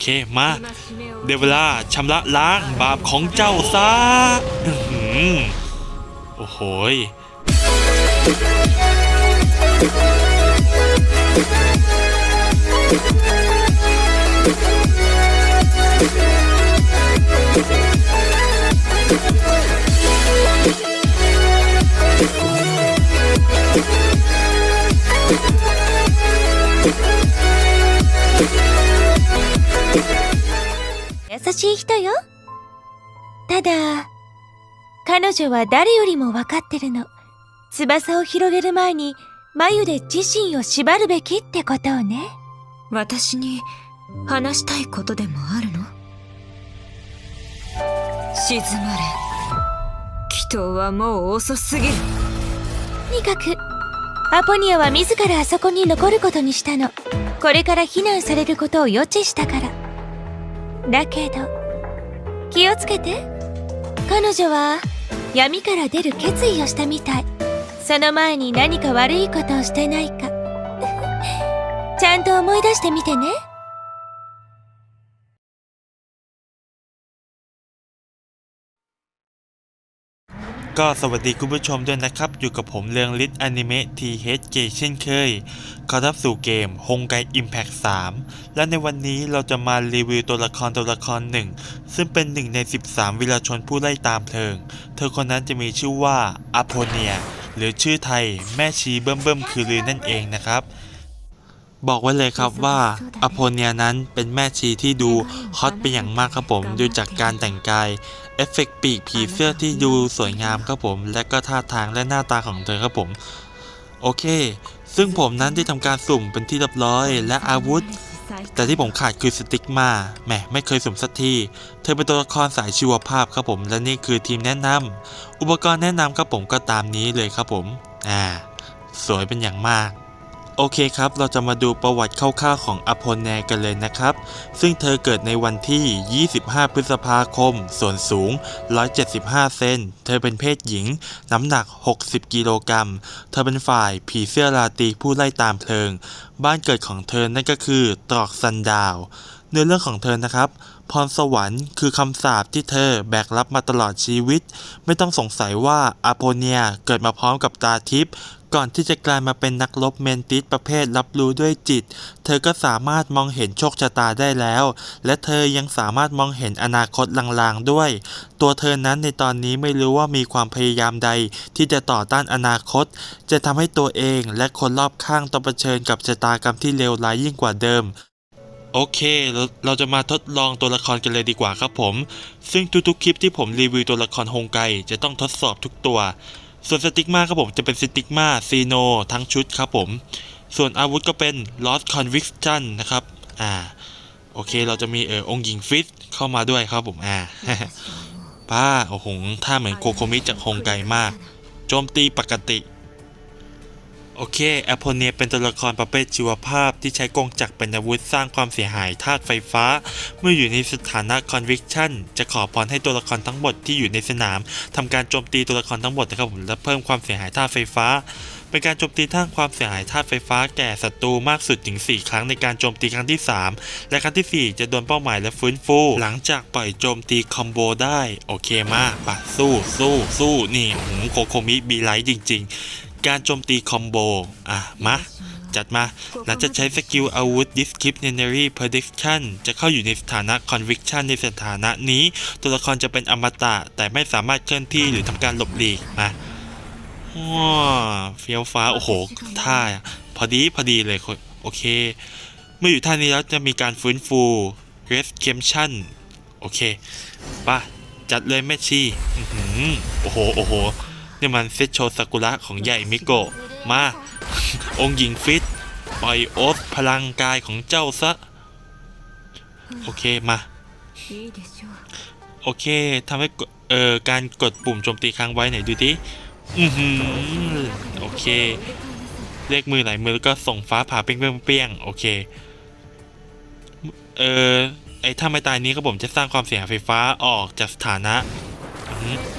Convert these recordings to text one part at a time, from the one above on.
เคมา เดยวเวลาชำระล้างบาปของเจ้าซะอื้อหือโอ้โหย しい人よ。ただ、彼女は誰よりもわかってるの。翼を広げる前に、眉で自身を縛るべきってことをね。私に話したいことでもあるの？静まれ祈祷はもう遅すぎるとにかく、アポニアは自らあそこに残ることにしたの。これから避難されることを予知したから。だけど、気をつけて。彼女は闇から出る決意をしたみたい。その前に何か悪いことをしてないか。ちゃんと思い出してみてね。 ก็สวัสดีคุณผู้ชมด้วยนะครับ อยู่กับผมเรืองฤทธิ์อนิเมะทีเฮเเช่นเคย ขอรับสู่เกมฮงไกอิมแพก3และในวันนี้เราจะมารีวิวตัวละครตัวละครหนึ่ง ซึ่งเป็นหนึ่งใน 13 วิลาชนผู้ไล่ตามเพลิง เธอคนนั้นจะมีชื่อว่าอโพเนีย หรือชื่อไทย แม่ชีเบิ่มเบิ่มคือลือนั่นเองนะครับบอกไว้เลยครับว่าอโพเนียนั้นเป็นแม่ชีที่ดูฮอตเป็นอย่างมากครับผมดูจากการแต่งกาย เอฟเฟกต์ปีกผีเสื้อที่ดูสวยงามครับผม และก็ท่าทางและหน้าตาของเธอครับผม โอเค ซึ่งผมนั้นได้ทำการสุ่มเป็นที่เรียบร้อย และอาวุธ แต่ที่ผมขาดคือสติ๊กมาแหมไม่เคยสุ่มสักทีเธอเป็นตัวละครสายชีวภาพครับผม และนี่คือทีมแนะนำอุปกรณ์แนะนำครับผมก็ตามนี้เลยครับผม อ่า สวยเป็นอย่างมาก โอเคครับ เราจะมาดูประวัติคร่าวๆของอโพแนกันเลยนะครับ ซึ่งเธอเกิดในวันที่ 25 พฤษภาคม ส่วนสูง 175 เซน เธอเป็นเพศหญิง น้ำหนัก 60 กิโลกรัม เธอเป็นฝ่ายผีเสื้อราตีผู้ไล่ตามเพลิง บ้านเกิดของเธอนั่นก็คือตรอกซันดาว เนื้อเรื่องของเธอนะครับพรสวรรค์คือคำสาปที่เธอแบกรับมาตลอดชีวิต ไม่ต้องสงสัยว่าอาโพเนียเกิดมาพร้อมกับตาทิพย์ ก่อนที่จะกลายมาเป็นนักรบเมนติสประเภทรับรู้ด้วยจิต เธอก็สามารถมองเห็นโชคชะตาได้แล้ว และเธอยังสามารถมองเห็นอนาคตลางๆด้วย ตัวเธอนั้นในตอนนี้ไม่รู้ว่ามีความพยายามใด ที่จะต่อต้านอนาคต จะทำให้ตัวเองและคนรอบข้างต้องเผชิญกับชะตากรรมที่เลวร้ายยิ่งกว่าเดิมโอเค เราเราจะมาทดลองตัวละครกันเลยดีกว่าครับผม ซึ่งทุกๆคลิปที่ผมรีวิวตัวละครฮงไกจะต้องทดสอบทุกตัว ส่วนสติกมาครับผมจะเป็นสติกมาซีโนทั้งชุดครับผม ส่วนอาวุธก็เป็น Lost Conviction นะครับ อ่า โอเคเราจะมีเออองหญิงฟิตเข้ามาด้วยครับผม อ่า ป้า โอ้โหท่าเหมือนโคโคมิจากฮงไกมาก โจมตีปกติ โอเคแอปโพเนียเป็นตัวละครประเภทชีวภาพที่ใช้กงจักรเป็นอาวุธสร้างความเสียหายธาตุไฟฟ้า เมื่ออยู่ในสถานะ conviction จะขอพรให้ตัวละครทั้งหมดที่อยู่ในสนามทำการโจมตีตัวละครทั้งหมดนะครับผมและเพิ่มความเสียหายธาตุไฟฟ้า เป็นการโจมตีท่างความเสียหายธาตุไฟฟ้าแก่ศัตรูมากสุดถึง 4 ครั้งในการโจมตีครั้งที่ 3 และครั้งทีสี่4 จะโดนเป้าหมายและฟื้นฟู หลังจากปล่อยโจมตีคอมโบได้โอเคมากปะสู้สู้สู้นี่หืมโคโคมิบีไลท์จริง ๆ การโจมตีคอมโบ อะ มา จัดมาหลังจากใช้สกิลอาวุธ Disciplinary Prediction จะเข้าอยู่ในสถานะ Conviction ในสถานะนี้ ตัวละครจะเป็นอมตะ แต่ไม่สามารถเคลื่อนที่หรือทำการหลบหลีก มาว้าเฟี้ยวฟ้า โอ้โห ท่า พอดี พอดีเลยคนโอเค เมื่ออยู่ท่านี้แล้วจะมีการฟื้นฟู Redemption โอเคป่ะจัดเลยแม่ชีอื้อหือโอ้โห โอ้โห นี่มันเซตโชว์ซากุระของใหญ่มิโกะมา องค์หญิงฟิต ปล่อยโอสพลังกายของเจ้าซะ โอเคมาโอเคทำให้เอ่อการกดปุ่มโจมตีครั้งไว้ไหนดูดิอือหือโอเค เลขมือไหนมือแล้วก็ส่งฟ้าผ่าเปี้ยงเปี้ยงโอเคเอ่อไอ้ถ้าไม่ตายนี้ก็ผมจะสร้างความเสียหายไฟฟ้าออกจากสถานะ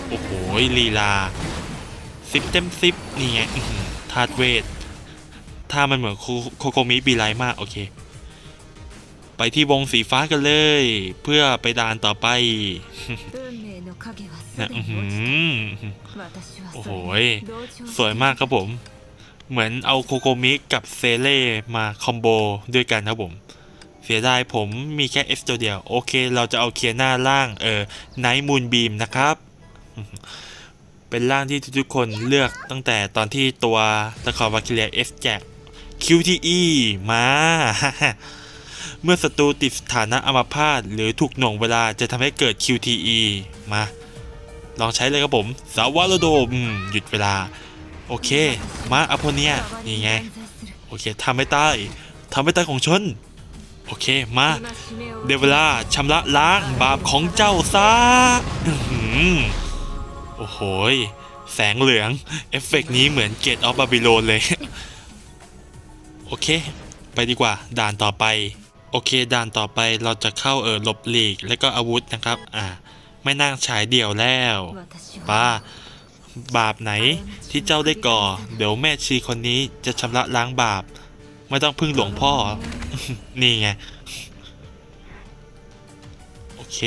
โอ้โหลีลา สิบเต็มสิบนี่ไงธาตุเวทถ้ามันเหมือนโคโกมิบีไลมาก โอเค ไปที่วงสีฟ้ากันเลย เพื่อไปดานต่อไปนะโอ้โหสวยมากครับผม เหมือนเอาโคโกมิกับเซเล่มาคอมโบด้วยกันครับผม เสียดายผมมีแค่เอสตัวเดียว โอเค เราจะเอาเคียน่าล่าง เออไนท์มูนบีมนะครับ เป็นร่างที่ทุกๆคนเลือกตั้งแต่ตอนที่ตัวตะขอวาคิเลียเอสแจ็ค QTE มา เมื่อศัตรูติดสถานะอัมพาตหรือถูกหน่วงเวลาจะทำให้เกิด QTE มา ลองใช้เลยครับผม สาวาโลโดมหยุดเวลา โอเค มาอโพเนีย นี่ไง โอเคทำไม่ตายทำไม่ตายของชน โอเค มาเดวเวลาชำระล้างบาปของเจ้าซะ โอ้โห แสงเหลือง เอฟเฟกต์นี้เหมือนเกตออฟบาบิโลนเลย โอเค ไปดีกว่า ด่านต่อไป โอเค ด่านต่อไปเราจะเข้าเออหลบหลีก และก็อาวุธนะครับ อ่า ไม่นั่งฉายเดี่ยวแล้วป้าบาปไหนที่เจ้าได้ก่อ เดี๋ยวแม่ชีคนนี้จะชำระล้างบาป ไม่ต้องพึ่งหลวงพ่อ นี่ไง โอเค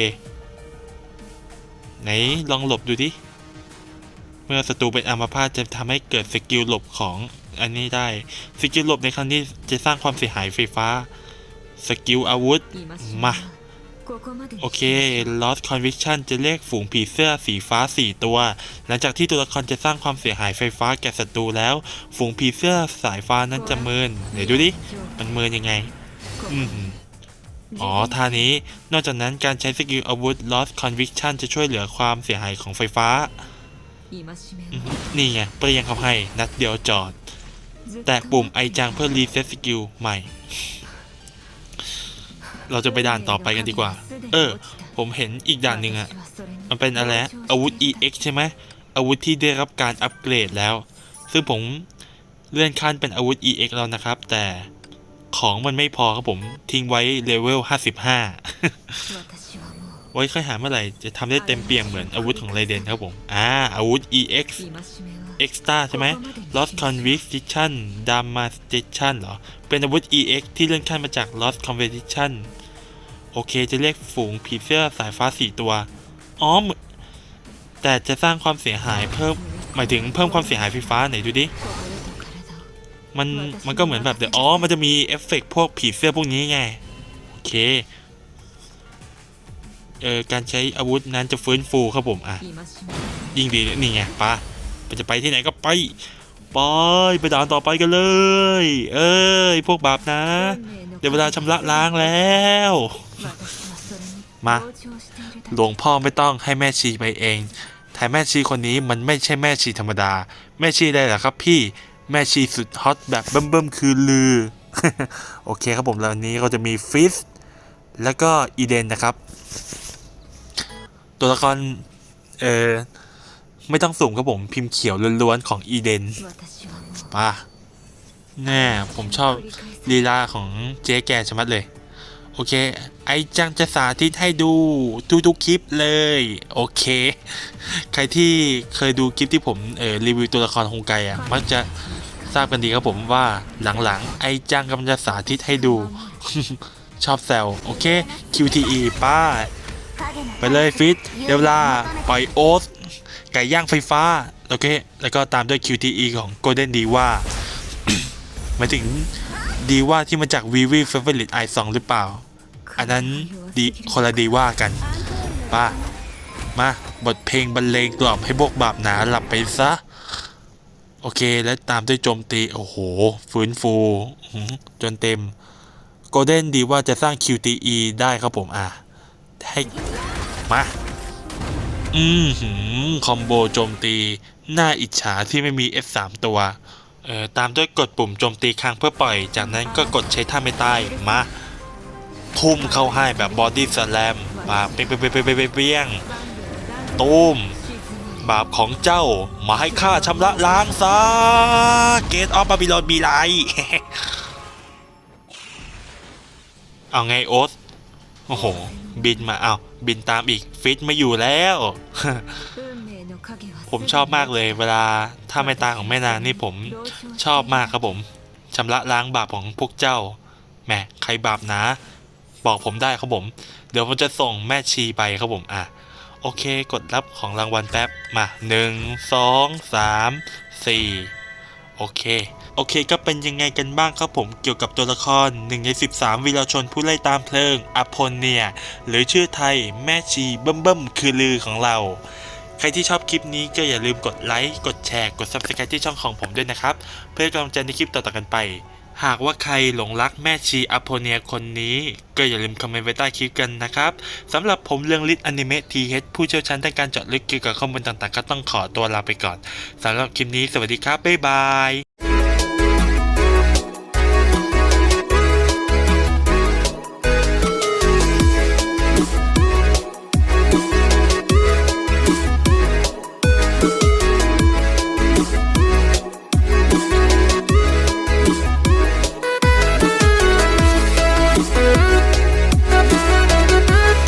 ไหนลองหลบดูดิ มื่อศัตรูเป็นอัมพาตจะทำให้เกิดสกิลหลบของอันนี้ได้ สกิลหลบในครั้งนี้จะสร้างความเสียหายไฟฟ้า สกิลอาวุธ มา โอเค Lost Conviction จะเรียกฝูงผีเสื้อสีฟ้า 4 ตัว หลังจากที่ตัวละครจะสร้างความเสียหายไฟฟ้าแก่ศัตรูแล้ว ฝูงผีเสื้อสายฟ้านั้นจะเมิน เดี๋ยวดูดิ มันเมินยังไง อืมอ๋อท่านี้ นอกจากนั้นการใช้สกิลอาวุธ Lost Conviction จะช่วยเหลือความเสียหายของไฟฟ้า นี่ไงเปรียงเขาให้นัดเดียวจอด แตะปุ่มไอจังเพื่อรีเซ็ตสกิลใหม่ เราจะไปด่านต่อไปกันดีกว่า เออ ผมเห็นอีกด่านหนึ่งอะมันเป็นอะไรอาวุธ EX ใช่ไหมอาวุธที่ได้รับการอัปเกรดแล้ว ซึ่งผมเลื่อนขั้นเป็นอาวุธ EX แล้วนะครับ แต่ของมันไม่พอครับผมทิ้งไว้เลเวล 55 ไว้ค่อยหาเมื่อไหร่จะทำได้เต็มเปี่ยมเหมือนอาวุธของไรเดนครับผม อ่า อาวุธ EX Extra ใช่ไหม Lost Conviction Demonstration เหรอ เป็นอาวุธ EX ที่เลื่อนขั้นมาจาก Lost Conviction โอเค จะเรียกฝูงผีเสื้อสายฟ้า4ตัว อ๋อเหมือนแต่จะสร้างความเสียหายเพิ่ม หมายถึงเพิ่มความเสียหายไฟฟ้าไหนดูดิ มัน มันก็เหมือนแบบเดี๋ยว อ๋อ มันจะมีเอฟเฟกต์พวกผีเสื้อพวกนี้ไง โอเค เออการใช้อาวุธนั้นจะฟื้นฟูครับผมอะยิ่งดีนี่ไงปะมันจะไปที่ไหนก็ไปไปไปด่านต่อไปกันเลย เอ้ยพวกบาปนะ เดี๋ยวเวลาชำระล้างแล้ว มาหลวงพ่อไม่ต้องให้แม่ชีไปเองแต่แม่ชีคนนี้มันไม่ใช่แม่ชีธรรมดา แม่ชีได้หรอครับพี่แม่ชีสุดฮอตแบบเบิ่มๆคือลือ โอเคครับผมแล้วนนี้ก็จะมีฟิสแล้วก็อีเดนนะครับ ตัวละครเออไม่ต้องสุ่มครับผมพิมพ์เขียวล้วนๆของอีเดนป่ะแน่ผมชอบลีลาของเจ๊แกชะมัดเลย โอเค ไอจังจะสาธิตให้ดูทุกๆคลิปเลย โอเค ใครที่เคยดูคลิปที่ผมเออรีวิวตัวละครฮงไกอะมักจะทราบกันดีครับผมว่าหลังๆ ไอจังกำลังจะสาธิตให้ดู ชอบแซวโอเค QTE ป้า ไปเลยฟิตเดวลาปล่อยโอ๊ตไก่ย่างไฟฟ้า โอเค แล้วก็ตามด้วย QTE ของ Golden Diva หมายถึงดีว่าที่มาจาก Vivi Favorite i 2หรือเปล่า อันนั้นดีคนละดีว่ากันป้ามาบทเพลงบรรเลงกล่อมให้พวกบาปหนาหลับไปซะ โอเคแล้วตามด้วยโจมตี โอ้โห ฟื้นฟู จนเต็ม Golden ดีว่าจะสร้าง QTE ได้ครับผมอะ ให้มา อืมหืมคอมโบโจมตี หน่าอิจฉาที่ไม่มี F3 ตัว เอ่อ ตามด้วยกดปุ่มโจมตีค้างเพื่อปล่อย จากนั้นก็กดใช้ท่าไม่ตาย มา ทุ่มเข้าให้แบบบอดี้สแลม มาเปี้ยงเปี้ยงเปี้ยงเปี้ยงเปี้ยงเปี้ยงตูมบาปของเจ้า มาให้ข้าชำระล้างซะ เกตออฟบาบิลอนมีไร เอาไงโอ๊ต โอ้โห บินมาเอาบินตามอีกฟิตไม่อยู่แล้ว ผมชอบมากเลย เวลาถ้าไม่ตาของแม่นางนี่ผมชอบมากครับผมชำระล้างบาปของพวกเจ้าแหมใครบาปนาบอกผมได้ครับผม เดี๋ยวผมจะส่งแม่ชีไปครับผมอะโอเคกดรับของรางวัลแป๊บมาหนึ่งสองสามสี่โอเค โอเคก็เป็นยังไงกันบ้างครับผมเกี่ยวกับตัวละคร1ใน13 วีรชนผู้ไล่ตามเพลิงอพลเนียหรือชื่อไทยแม่ชีเบิ่มเบิ่มคือลือของเรา ใครที่ชอบคลิปนี้ก็อย่าลืมกดไลค์กดแชร์กด Subscribe ที่ช่องของผมด้วยนะครับ เพื่อกำลังใจในคลิปต่อๆกันไป หากว่าใครหลงรักแม่ชีอโพเนียคนนี้ ก็อย่าลืมคอมเมนต์ไว้ใต้คลิปกันนะครับสำหรับผมเรื่องลิทอนิเมะทีเฮดผู้เชี่ยวชาญด้านการเจาะลึกเกี่ยวกับข้อมูลต่างๆ ก็ต้องขอตัวลาไปก่อนสำหรับคลิปนี้สวัสดีครับบ๊ายบาย